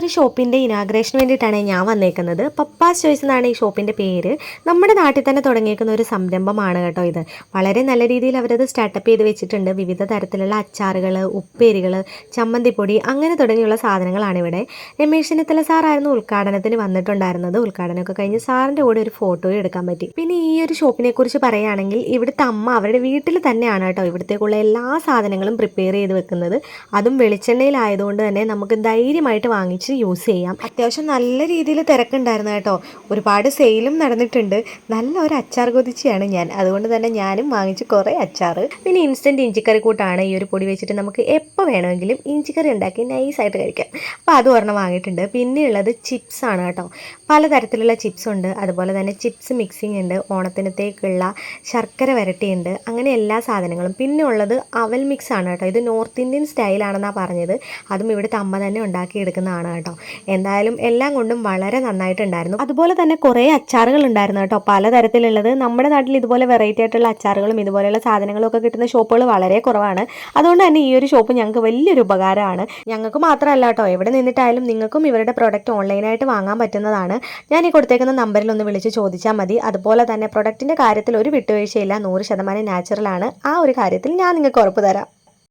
ഒരു ഷോപ്പിന്റെ ഇനാഗ്രേഷന് വേണ്ടിയിട്ടാണ് ഞാൻ വന്നേക്കുന്നത്. പപ്പാസ് ചോയ്സ് എന്നാണ് ഈ ഷോപ്പിന്റെ പേര്. നമ്മുടെ നാട്ടിൽ തന്നെ തുടങ്ങിയേക്കുന്ന ഒരു സംരംഭമാണ് കേട്ടോ ഇത്. വളരെ നല്ല രീതിയിൽ അവരത് സ്റ്റാർട്ടപ്പ് ചെയ്ത് വെച്ചിട്ടുണ്ട്. വിവിധ തരത്തിലുള്ള അച്ചാറുകൾ ഉപ്പേരികൾ ചമ്മന്തിപ്പൊടി അങ്ങനെ തുടങ്ങിയുള്ള സാധനങ്ങളാണ് ഇവിടെ. രമേശ് ചെന്നിത്തല സാറായിരുന്നു ഉദ്ഘാടനത്തിന് വന്നിട്ടുണ്ടായിരുന്നത്. ഉദ്ഘാടനമൊക്കെ കഴിഞ്ഞ് സാറിന്റെ കൂടെ ഒരു ഫോട്ടോയും എടുക്കാൻ പറ്റി. പിന്നെ ഈ ഒരു ഷോപ്പിനെ കുറിച്ച് പറയുകയാണെങ്കിൽ ഇവിടുത്തെ അമ്മ അവരുടെ വീട്ടിൽ തന്നെയാണ് കേട്ടോ ഇവിടത്തേക്കുള്ള എല്ലാ സാധനങ്ങളും പ്രിപ്പയർ ചെയ്ത് വെക്കുന്നത്. അതും വെളിച്ചെണ്ണയിലായതുകൊണ്ട് തന്നെ നമുക്ക് ധൈര്യമായിട്ട് വാങ്ങിച്ച് യൂസ് ചെയ്യാം. അത്യാവശ്യം നല്ല രീതിയിൽ തിരക്കുണ്ടായിരുന്നു കേട്ടോ. ഒരുപാട് സെയിലും നടന്നിട്ടുണ്ട്. നല്ല ഒരു അച്ചാർ കൊതിച്ചിയാണ് ഞാൻ. അതുകൊണ്ട് തന്നെ ഞാനും വാങ്ങിച്ച് കുറേ അച്ചാർ പിന്നെ ഇൻസ്റ്റന്റ് ഇഞ്ചിക്കറി കൂട്ടാണ്. ഈ ഒരു പൊടി വെച്ചിട്ട് നമുക്ക് എപ്പോൾ വേണമെങ്കിലും ഇഞ്ചിക്കറി ഉണ്ടാക്കി നൈസായിട്ട് കഴിക്കാം. അപ്പോൾ അത് ഒരെണ്ണം വാങ്ങിയിട്ടുണ്ട്. പിന്നെയുള്ളത് ചിപ്സ് ആണ് കേട്ടോ. പലതരത്തിലുള്ള ചിപ്സ് ഉണ്ട്. അതുപോലെ തന്നെ ചിപ്സ് മിക്സിംഗ് ഉണ്ട്. ഓണത്തിനത്തേക്കുള്ള ശർക്കര വരട്ടിയുണ്ട്. അങ്ങനെ എല്ലാ സാധനങ്ങളും. പിന്നെ ഉള്ളത് അവൽ മിക്സ് ആണ് കേട്ടോ. ഇത് നോർത്ത് ഇന്ത്യൻ സ്റ്റൈലാണെന്നാണ് പറഞ്ഞത്. അതും ഇവിടുത്തെ അമ്മ തന്നെ ഉണ്ടാക്കിയെടുക്കുന്നതാണ് കേട്ടോ. എന്തായാലും എല്ലാം കൊണ്ടും വളരെ നന്നായിട്ടുണ്ടായിരുന്നു. അതുപോലെ തന്നെ കുറേ അച്ചാറുകൾ ഉണ്ടായിരുന്നു കേട്ടോ. പലതരത്തിലുള്ളത്. നമ്മുടെ നാട്ടിൽ ഇതുപോലെ വെറൈറ്റി ആയിട്ടുള്ള അച്ചാറുകളും ഇതുപോലെയുള്ള സാധനങ്ങളും ഒക്കെ കിട്ടുന്ന ഷോപ്പുകൾ വളരെ കുറവാണ്. അതുകൊണ്ട് തന്നെ ഈ ഒരു ഷോപ്പ് ഞങ്ങൾക്ക് വലിയൊരു ഉപകാരമാണ്. ഞങ്ങൾക്ക് മാത്രമല്ല കേട്ടോ. എവിടെ നിന്നിട്ടായാലും നിങ്ങൾക്കും ഇവരുടെ പ്രൊഡക്റ്റ് ഓൺലൈനായിട്ട് വാങ്ങാൻ പറ്റുന്നതാണ്. ഞാൻ ഈ കൊടുത്തേക്കുന്ന നമ്പറിൽ ഒന്ന് വിളിച്ച് ചോദിച്ചാൽ മതി. അതുപോലെ തന്നെ പ്രൊഡക്റ്റിന്റെ കാര്യത്തിൽ ഒരു വിട്ടുവീഴ്ചയില്ല. നൂറ് ശതമാനം നാച്ചുറലാണ് ആ ഒരു കാര്യത്തിൽ ഞാൻ നിങ്ങൾക്ക് ഉറപ്പ് തരാം.